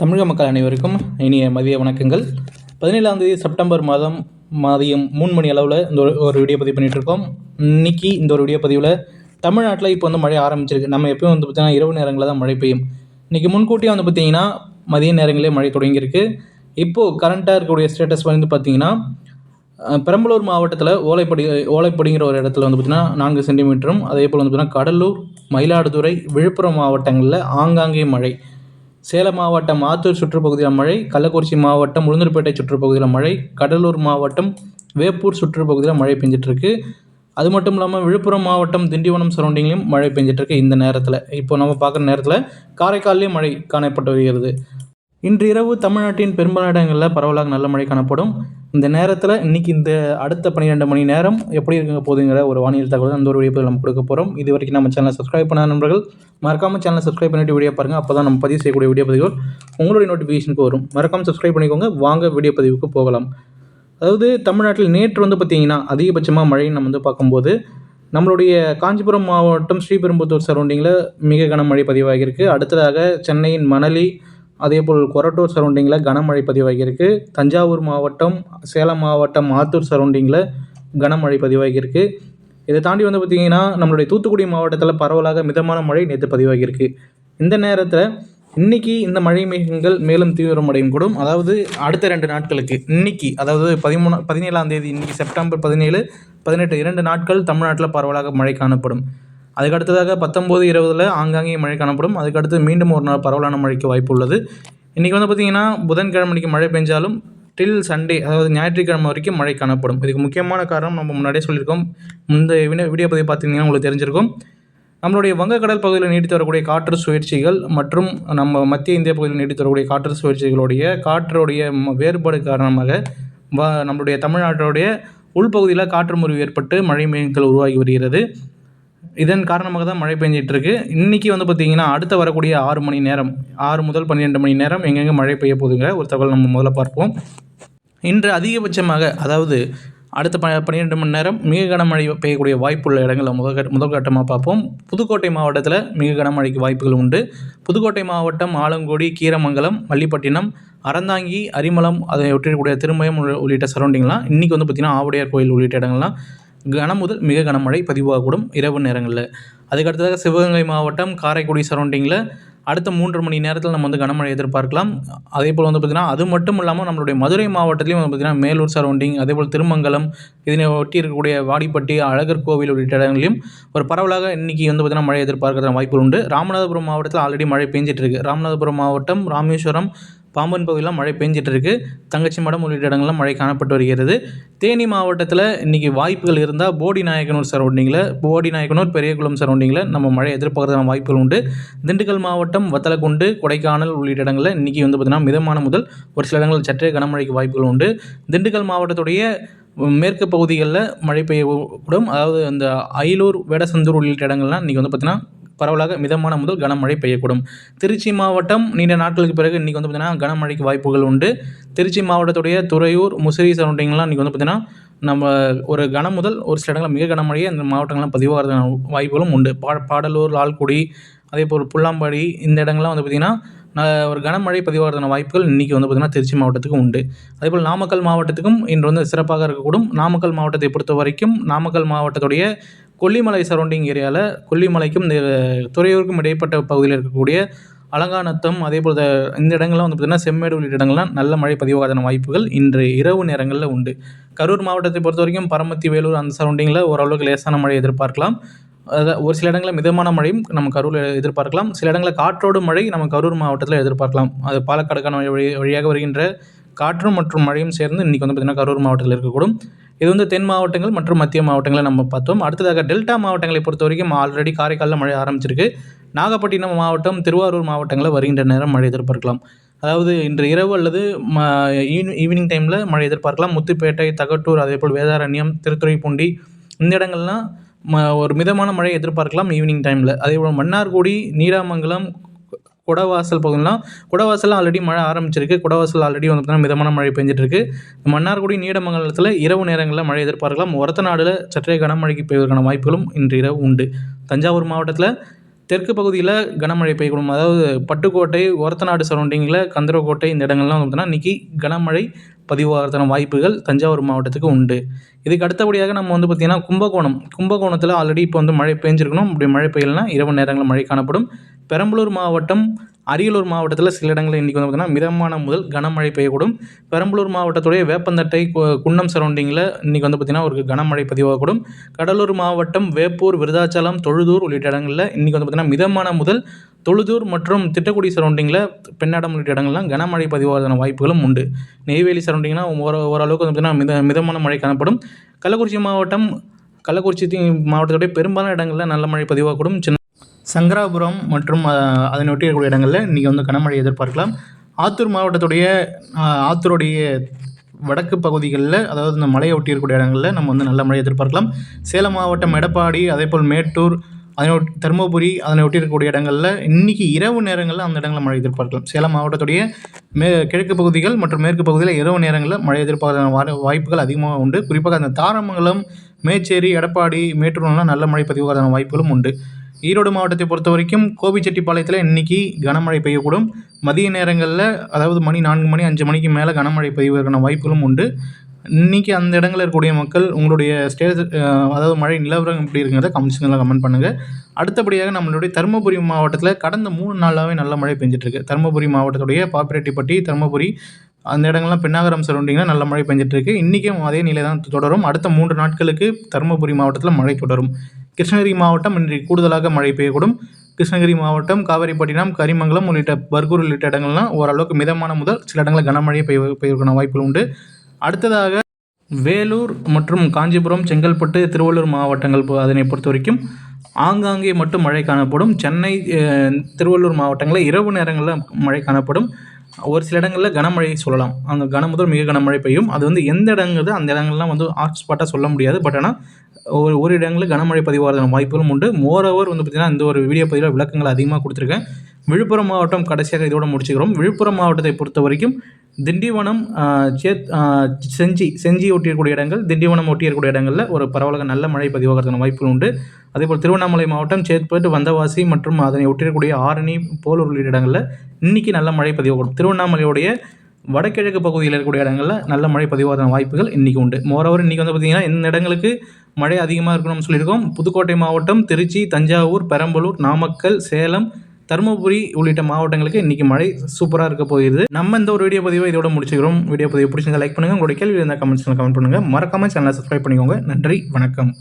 தமிழக மக்கள் அனைவருக்கும் இனிய மதிய வணக்கங்கள். பதினேழாம் தேதி செப்டம்பர் மாதம் மதியம் மூணு மணி அளவில் இந்த ஒரு ஒரு வீடியோ பதிவு பண்ணிகிட்ருக்கோம் இன்றைக்கி இந்த ஒரு வீடியோ பதிவில் தமிழ்நாட்டில் இப்போ வந்து மழை ஆரம்பிச்சிருக்கு. நம்ம எப்பயும் வந்து பார்த்திங்கன்னா இரவு நேரங்களில் தான் மழை பெய்யும். இன்றைக்கி முன்கூட்டியே வந்து பார்த்திங்கன்னா மதிய நேரங்களே மழை தொடங்கியிருக்கு. இப்போது கரண்ட்டாக இருக்கக்கூடிய ஸ்டேட்டஸ் வந்து பார்த்திங்கன்னா பெரம்பலூர் மாவட்டத்தில் ஓலைப்படி ஓலைப்படிங்கிற ஒரு இடத்துல வந்து பார்த்திங்கன்னா நான்கு சென்டிமீட்டரும் அதே போல் வந்து பார்த்திங்கன்னா கடலூர் மயிலாடுதுறை விழுப்புரம் மாவட்டங்களில் ஆங்காங்கே மழை. சேலம் மாவட்டம் ஆத்தூர் சுற்றுப்பகுதியில் மழை கள்ளக்குறிச்சி மாவட்டம் உளுந்தூர்பேட்டை சுற்றுப்பகுதியில் மழை கடலூர் மாவட்டம் வேப்பூர் சுற்றுப்பகுதியில் மழை பெஞ்சிட்ருக்கு அது மட்டும் இல்லாமல் விழுப்புரம் மாவட்டம் திண்டிவனம் சரௌண்டிங்லையும் மழை பெஞ்சிட்ருக்கு இந்த நேரத்தில். இப்போ நம்ம பார்க்குற நேரத்தில் காரைக்கால்லேயும் மழை காணப்பட்டு வருகிறது. இன்று இரவு தமிழ்நாட்டின் பெரும்பாலான இடங்களில் பரவலாக நல்ல மழை காணப்படும். இந்த நேரத்தில் இன்றைக்கி இந்த அடுத்த பன்னிரெண்டு மணி நேரம் எப்படி இருக்க போதுங்கிற ஒரு வானிலை தகவல் அந்த ஒரு வீடியோ நம்ம கொடுக்க போகிறோம் இது வரைக்கும் நம்ம சேனலை சப்ஸ்கிரைப் பண்ண நண்பர்கள் மறக்காமல் சேனலை சப்ஸ்கிரைப் பண்ணிட்டு வீடியோ பாருங்கள் அப்போ தான் நம்ம பதிவு செய்யக்கூடிய வீடியோ பதிவுகள் உங்களுடைய நோட்டிஃபிகேஷனுக்கு வரும். மறக்காமல் சப்ஸ்கிரைப் பண்ணிக்கோங்க. வாங்க வீடியோ பதிவுக்கு போகலாம். அதாவது தமிழ்நாட்டில் நேற்று வந்து பார்த்திங்கன்னா அதிகபட்சமாக மழைன்னு நம்ம வந்து பார்க்கும்போது நம்மளுடைய காஞ்சிபுரம் மாவட்டம் ஸ்ரீபெரும்புத்தூர் சரௌண்டிங்கில் மிக கனமழை பதிவாகியிருக்கு. அடுத்ததாக சென்னையின் மணலி அதேபோல் கொரட்டூர் சரௌண்டிங்கில் கனமழை பதிவாகியிருக்கு. தஞ்சாவூர் மாவட்டம் சேலம் மாவட்டம் ஆத்தூர் சரௌண்டிங்கில் கனமழை பதிவாகியிருக்கு. இதை தாண்டி வந்து பார்த்திங்கன்னா நம்மளுடைய தூத்துக்குடி மாவட்டத்தில் பரவலாக மிதமான மழை நேற்று பதிவாகியிருக்கு. இந்த நேரத்தில் இன்னைக்கு இந்த மழை மேகங்கள் மேலும் தீவிரமடையும் கூடும். அதாவது அடுத்த ரெண்டு நாட்களுக்கு இன்னைக்கு அதாவது பதிமூணு பதினேழாம் தேதி இன்னைக்கு செப்டம்பர் பதினேழு பதினெட்டு இரண்டு நாட்கள் தமிழ்நாட்டில் பரவலாக மழை காணப்படும். அதுக்கு அடுத்ததாக பத்தொம்போது இருபதில் ஆங்காங்கே மழை காணப்படும். அதுக்கு அடுத்து மீண்டும் ஒரு நாள் பரவலான மழைக்கு வாய்ப்பு உள்ளது. இன்றைக்கி வந்து பார்த்திங்கன்னா புதன்கிழமைக்கு மழை பெஞ்சாலும் டில் சண்டே அதாவது ஞாயிற்றுக்கிழமை வரைக்கும் மழை காணப்படும். இதுக்கு முக்கியமான காரணம் நம்ம முன்னாடியே சொல்லியிருக்கோம். இந்த வீடியோ பதிவு பார்த்தீங்கன்னா உங்களுக்கு தெரிஞ்சிருக்கும். நம்மளுடைய வங்கக்கடல் பகுதியில் நீடித்து வரக்கூடிய காற்று சுழற்சிகள் மற்றும் நம்ம மத்திய இந்திய பகுதியில் நீடித்து வரக்கூடிய காற்று சுழற்சிகளுடைய காற்றுடைய வேறுபாடு காரணமாக வ நம்மளுடைய தமிழ்நாட்டுடைய உள்பகுதியில் காற்று முறிவு ஏற்பட்டு மழை மேகங்கள் உருவாகி வருகிறது. இதன் காரணமாக தான் மழை பெஞ்சிட்டு இருக்கு இன்றைக்கி வந்து பார்த்திங்கன்னா அடுத்த வரக்கூடிய ஆறு மணி நேரம் ஆறு முதல் பன்னிரெண்டு மணி நேரம் எங்கெங்கே மழை பெய்ய போகுதுங்கிற ஒரு தகவல் நம்ம முதல்ல பார்ப்போம். இன்று அதிகபட்சமாக அதாவது அடுத்த ப பன்னிரெண்டு மணி நேரம் மிக கனமழை பெய்யக்கூடிய வாய்ப்புள்ள இடங்களை முதல் கட்ட முதல் கட்டமாக பார்ப்போம். புதுக்கோட்டை மாவட்டத்தில் மிக கனமழைக்கு வாய்ப்புகள் உண்டு. புதுக்கோட்டை மாவட்டம் ஆலங்குடி கீரமங்கலம் மல்லிப்பட்டினம் அறந்தாங்கி அரிமளம் அதை ஒட்டிருக்கக்கூடிய திருமயம் உள்ளிட்ட சரௌண்டிங்லாம் இன்றைக்கி வந்து பார்த்திங்கன்னா ஆவுடையார் கோயில் உள்ளிட்ட இடங்கள்லாம் கனம் முதல் மிக கனமழை பதிவாகக்கூடும் இரவு நேரங்களில். அதுக்கு அடுத்ததாக சிவகங்கை மாவட்டம் காரைக்குடி சரௌண்டிங்கில் அடுத்த மூன்று மணி நேரத்தில் நம்ம வந்து கனமழை எதிர்பார்க்கலாம். அதே போல் வந்து பார்த்திங்கன்னா அது மட்டும் இல்லாமல் நம்மளுடைய மதுரை மாவட்டத்திலையும் வந்து பார்த்திங்கன்னா மேலூர் சரௌண்டிங் அதே போல் திருமங்கலம் இதனை ஒட்டி இருக்கக்கூடிய வாடிப்பட்டி அழகர் கோவில் உள்ளிட்ட இடங்களிலும் ஒரு பரவலாக இன்றைக்கி வந்து பார்த்திங்கன்னா மழை எதிர்பார்க்கிற வாய்ப்பு உண்டு. ராமநாதபுரம் மாவட்டத்தில் ஆல்ரெடி மழை பெஞ்சிட்டு இருக்கு. ராமநாதபுரம் மாவட்டம் ராமேஸ்வரம் பாம்பன் பகுதியில் மழை பெஞ்சிட்டு இருக்கு தங்கச்சி மடம் உள்ளிட்ட இடங்களில் மழை காணப்பட்டு வருகிறது. தேனி மாவட்டத்தில் இன்றைக்கி வாய்ப்புகள் இருந்தால் போடி நாயக்கனூர் சரௌண்டிங்கில் போடி நாயக்கனூர் பெரியகுளம் சரௌண்டிங்கில் நம்ம மழை எதிர்பார்க்கறதுக்கான வாய்ப்புகள் உண்டு. திண்டுக்கல் மாவட்டம் வத்தலக்குண்டு கொடைக்கானல் உள்ளிட்ட இடங்களில் இன்றைக்கி வந்து பார்த்திங்கன்னா மிதமான முதல் ஒரு சில இடங்களில் சற்றே கனமழைக்கு வாய்ப்புகள் உண்டு. திண்டுக்கல் மாவட்டத்துடைய மேற்கு பகுதிகளில் மழை பெய்யக்கூடும். அதாவது அந்த அயலூர் வேடசந்தூர் உள்ளிட்ட இடங்கள்லாம் இன்றைக்கி வந்து பார்த்திங்கன்னா பரவலாக மிதமான முதல் கனமழை பெய்யக்கூடும். திருச்சி மாவட்டம் நீண்ட நாட்களுக்கு பிறகு இன்றைக்கி வந்து பார்த்திங்கன்னா கனமழைக்கு வாய்ப்புகள் உண்டு. திருச்சி மாவட்டத்துடைய துறையூர் முசிறி சரௌண்டிங்லாம் இன்றைக்கி வந்து பார்த்திங்கன்னா நம்ம ஒரு கனம் முதல் ஒரு சில இடங்களில் மிக கனமழையே அந்த மாவட்டங்கள்லாம் பதிவாகிறதுக்கான வாய்ப்புகளும் உண்டு. பா பாடலூர் லால்குடி அதே போல் புல்லாம்பாடி இந்த இடங்கள்லாம் வந்து பார்த்திங்கன்னா ஒரு கனமழை பதிவாகிறதுன வாய்ப்புகள் இன்றைக்கி வந்து பார்த்திங்கன்னா திருச்சி மாவட்டத்துக்கு உண்டு. அதேபோல் நாமக்கல் மாவட்டத்துக்கும் இன்று வந்து சிறப்பாக இருக்கக்கூடும். நாமக்கல் மாவட்டத்தை பொறுத்த வரைக்கும் நாமக்கல் மாவட்டத்துடைய கொல்லிமலை சரௌண்டிங் ஏரியாவில் கொல்லிமலைக்கும் இந்த துறையூருக்கும் இடைப்பட்ட பகுதியில் இருக்கக்கூடிய அலங்காநத்தம் அதே போல் இந்த இடங்கள்லாம் வந்து பார்த்திங்கன்னா செம்மேடு உள்ளிட்ட இடங்கள்லாம் நல்ல மழை பதிவாகாத வாய்ப்புகள் இன்று இரவு நேரங்களில் உண்டு. கரூர் மாவட்டத்தை பொறுத்த வரைக்கும் பரமத்தி வேலூர் அந்த சரௌண்டிங்கில் ஓரளவுக்கு லேசான மழை எதிர்பார்க்கலாம். அதாவது ஒரு சில இடங்களில் மிதமான மழையும் நம்ம கரூரில் எதிர்பார்க்கலாம். சில இடங்களில் காற்றோடு மழை நம்ம கரூர் மாவட்டத்தில் எதிர்பார்க்கலாம். அது பாலக்காடுக்கான வழி வழியாக வருகின்ற காற்றும் மற்றும் மழையும் சேர்ந்து இன்றைக்கி வந்து பார்த்திங்கன்னா கரூர் மாவட்டத்தில் இருக்கக்கூடும். இது வந்து தென் மாவட்டங்கள் மற்றும் மத்திய மாவட்டங்களை நம்ம பார்த்தோம். அடுத்ததாக டெல்டா மாவட்டங்களை பொறுத்த வரைக்கும் ஆல்ரெடி காரைக்காலில் மழை ஆரம்பிச்சிருக்கு. நாகப்பட்டினம் மாவட்டம் திருவாரூர் மாவட்டங்களில் வருகின்ற நேரம் மழை எதிர்பார்க்கலாம். அதாவது இன்று இரவு அல்லது ம ஈவினிங் டைமில் மழை எதிர்பார்க்கலாம். முத்துப்பேட்டை தகட்டூர் அதேபோல் வேதாரண்யம் திருத்துறைப்பூண்டி இந்த இடங்கள்லாம் ம ஒரு மிதமான மழை எதிர்பார்க்கலாம் ஈவினிங் டைமில் அதே போல் மன்னார்குடி நீடாமங்கலம் குடவாசல் பகுதியெலாம் குடவாசல் ஆல்ரெடி மழை ஆரம்பிச்சிருக்கு. குடவாசல் ஆல்ரெடி வந்து பார்த்தீங்கன்னா மிதமான மழை பெஞ்சிட்ருக்கு மன்னார்குடி நீடமங்கலத்தில் இரவு நேரங்களில் மழை எதிர்பார்க்கலாம். ஒரத்தநாடுல சற்றே கனமழைக்கு பெய்வதற்கான வாய்ப்புகளும் இன்று இரவு உண்டு. தஞ்சாவூர் மாவட்டத்தில் தெற்கு பகுதியில் கனமழை பெய்யக்கூடும். அதாவது பட்டுக்கோட்டை ஒரத்தநாடு சரௌண்டிங்கில் கந்தரக்கோட்டை இந்த இடங்கள்லாம் வந்து பார்த்தீங்கன்னா இன்றைக்கி கனமழை பதிவாகிறதுக்கான வாய்ப்புகள் தஞ்சாவூர் மாவட்டத்துக்கு உண்டு. இதுக்கு அடுத்தபடியாக நம்ம வந்து பார்த்திங்கன்னா கும்பகோணம். கும்பகோணத்தில் ஆல்ரெடி இப்போ வந்து மழை பெஞ்சிருக்கணும். அப்படி மழை பெய்யலைன்னா இரவு நேரங்களில் மழை காணப்படும். பெரம்பலூர் மாவட்டம் அரியலூர் மாவட்டத்தில் சில இடங்களில் இன்றைக்கி வந்து பார்த்திங்கன்னா மிதமான முதல் கனமழை பெய்யக்கூடும். பெரம்பலூர் மாவட்டத்துடைய வேப்பந்தட்டை குன்னம் சரௌண்டிங்கில் இன்றைக்கி வந்து பார்த்திங்கன்னா ஒரு கனமழை பதிவாகக்கூடும். கடலூர் மாவட்டம் வேப்பூர் விருதாச்சலம் தொழுதூர் உள்ளிட்ட இடங்களில் இன்றைக்கி வந்து பார்த்திங்கன்னா மிதமான முதல் தொழுதூர் மற்றும் திட்டக்குடி சரௌண்டிங்கில் பெண்ணாடம் உள்ளிட்ட இடங்கள்லாம் கனமழை பதிவாகிறதான வாய்ப்புகளும் உண்டு. நெய்வேலி சரௌண்டிங்னா ஓர ஓரளவுக்கு வந்து பார்த்திங்கன்னா மித மிதமான மழை காணப்படும். கள்ளக்குறிச்சி மாவட்டம் கள்ளக்குறிச்சி தி- மாவட்டத்துடைய பெரும்பாலான இடங்களில் நல்ல மழை பதிவாகக்கூடும். சின்ன சங்கராபுரம் மற்றும் அதனை ஒட்டி இருக்கக்கூடிய இடங்களில் இன்றைக்கி வந்து கனமழை எதிர்பார்க்கலாம். ஆத்தூர் மாவட்டத்துடைய ஆத்தூருடைய வடக்கு பகுதிகளில் அதாவது இந்த மலையை ஒட்டி இருக்கக்கூடிய இடங்களில் நம்ம வந்து நல்ல மழை எதிர்பார்க்கலாம். சேலம் மாவட்டம் எடப்பாடி அதேபோல் மேட்டூர் அதனை தருமபுரி அதனை ஒட்டி இருக்கக்கூடிய இடங்களில் இன்றைக்கி இரவு நேரங்களில் அந்த இடங்களில் மழை எதிர்பார்க்கலாம். சேலம் மாவட்டத்துடைய மே கிழக்கு பகுதிகள் மற்றும் மேற்கு பகுதியில் இரவு நேரங்களில் மழை எதிர்பார்க்க வாய்ப்புகள் அதிகமாக உண்டு. குறிப்பாக அந்த தாரமங்கலம் மேச்சேரி எடப்பாடி மேட்டூர்லாம் நல்ல மழை பதிவாகிறதான வாய்ப்புகளும் உண்டு. ஈரோடு மாவட்டத்தை பொறுத்த வரைக்கும் கோபிச்செட்டிப்பாளையத்தில் இன்னைக்கு கனமழை பெய்யக்கூடும். மதிய நேரங்களில் அதாவது மணி நான்கு மணி அஞ்சு மணிக்கு மேலே கனமழை பெய்வதற்கான வாய்ப்புகளும் உண்டு. இன்னைக்கு அந்த இடங்களில் இருக்கக்கூடிய மக்கள் உங்களுடைய ஸ்டேஜ் அதாவது மழை நிலவரம் எப்படி இருக்குங்கிறத கமெண்ட்ஸுங்களில் கமெண்ட் பண்ணுங்கள் அடுத்தபடியாக நம்மளுடைய தருமபுரி மாவட்டத்தில் கடந்த மூணு நாளாகவே நல்ல மழை பெஞ்சிட்ருக்கு. தருமபுரி மாவட்டத்துடைய பாப்பிரெட்டிப்பட்டி தருமபுரி அந்த இடங்கள்லாம் பெண்ணாகரம் சரௌண்டிங்கில் நல்ல மழை பெஞ்சிட்ருக்கு. இன்றைக்கும் அதே நிலை தான் தொடரும். அடுத்த மூன்று நாட்களுக்கு தருமபுரி மாவட்டத்தில் மழை தொடரும். கிருஷ்ணகிரி மாவட்டம் இன்றைக்கு கூடுதலாக மழை பெய்யக்கூடும். கிருஷ்ணகிரி மாவட்டம் காவேரிப்பட்டினம் கரிமங்கலம் உள்ளிட்ட பர்கூர் உள்ளிட்ட இடங்கள்லாம் ஓரளவுக்கு மிதமான முதல் சில இடங்களில் கனமழை பெய்ய பெய்யக்கூடிய வாய்ப்புகள் உண்டு. அடுத்ததாக வேலூர் மற்றும் காஞ்சிபுரம் செங்கல்பட்டு திருவள்ளூர் மாவட்டங்கள் அதனை பொறுத்த வரைக்கும் ஆங்காங்கே மட்டும் மழை காணப்படும். சென்னை திருவள்ளூர் மாவட்டங்களில் இரவு நேரங்களில் மழை காணப்படும். ஒரு சில இடங்களில் கனமழை சொல்லலாம். அந்த கன முதல் மிக கனமழை பெய்யும். அது வந்து எந்த இடங்கிறது அந்த இடங்கள்லாம் வந்து ஹாட்ஸ்பாட்டாக சொல்ல முடியாது. பட் ஆனால் ஒரு ஒரு இடங்களில் கனமழை பதிவாகிறதான வாய்ப்புகளும் உண்டு. மோரோவர் வந்து பார்த்திங்கன்னா இந்த ஒரு வீடியோ பதிவில் விளக்கங்கள் அதிகமாக கொடுத்துருக்கேன். விழுப்புரம் மாவட்டம் கடைசியாக இதோட முடிச்சுக்கிறோம். விழுப்புரம் மாவட்டத்தை பொறுத்த வரைக்கும் திண்டிவனம் சேத் செஞ்சி செஞ்சி ஒட்டியிருக்கூடிய இடங்கள் திண்டிவனம் ஒட்டியிருக்கூடிய இடங்களில் ஒரு பரவலாக நல்ல மழை பதிவாகிறதுக்கான வாய்ப்புகள் உண்டு. அதேபோல் திருவண்ணாமலை மாவட்டம் சேத்பட்டு வந்தவாசி மற்றும் அதனை ஒட்டியிருக்கக்கூடிய ஆரணி போலூர் உள்ளிட்ட இடங்களில் இன்றைக்கி நல்ல மழை பதிவாகும். திருவண்ணாமலையுடைய வடகிழக்கு பகுதியில் இருக்கக்கூடிய இடங்களில் நல்ல மழை பதிவாகிற வாய்ப்புகள் இன்றைக்கி உண்டு. மோரோவர் இன்றைக்கி வந்து பார்த்திங்கன்னா இந்த இடங்களுக்கு மழை அதிகமாக இருக்கணும்னு சொல்லியிருக்கோம். புதுக்கோட்டை மாவட்டம் திருச்சி தஞ்சாவூர் பெரம்பலூர் நாமக்கல் சேலம் தருமபுரி உள்ளிட்ட மாவட்டங்களுக்கு இன்றைக்கி மழை சூப்பராக இருக்க போகிறது. நம்ம இந்த ஒரு வீடியோ பதிவை இதோட முடிச்சுக்கிறோம். வீடியோ பதிவு பிடிச்சிருந்தா லைக் பண்ணுங்கள் உங்களுடைய கேள்வி இருந்தால் கமெண்ட்ஸில் கமெண்ட் பண்ணுங்கள் மறக்காமல் சேனலை சப்ஸ்கிரைப் பண்ணிக்கோங்க. நன்றி. வணக்கம்.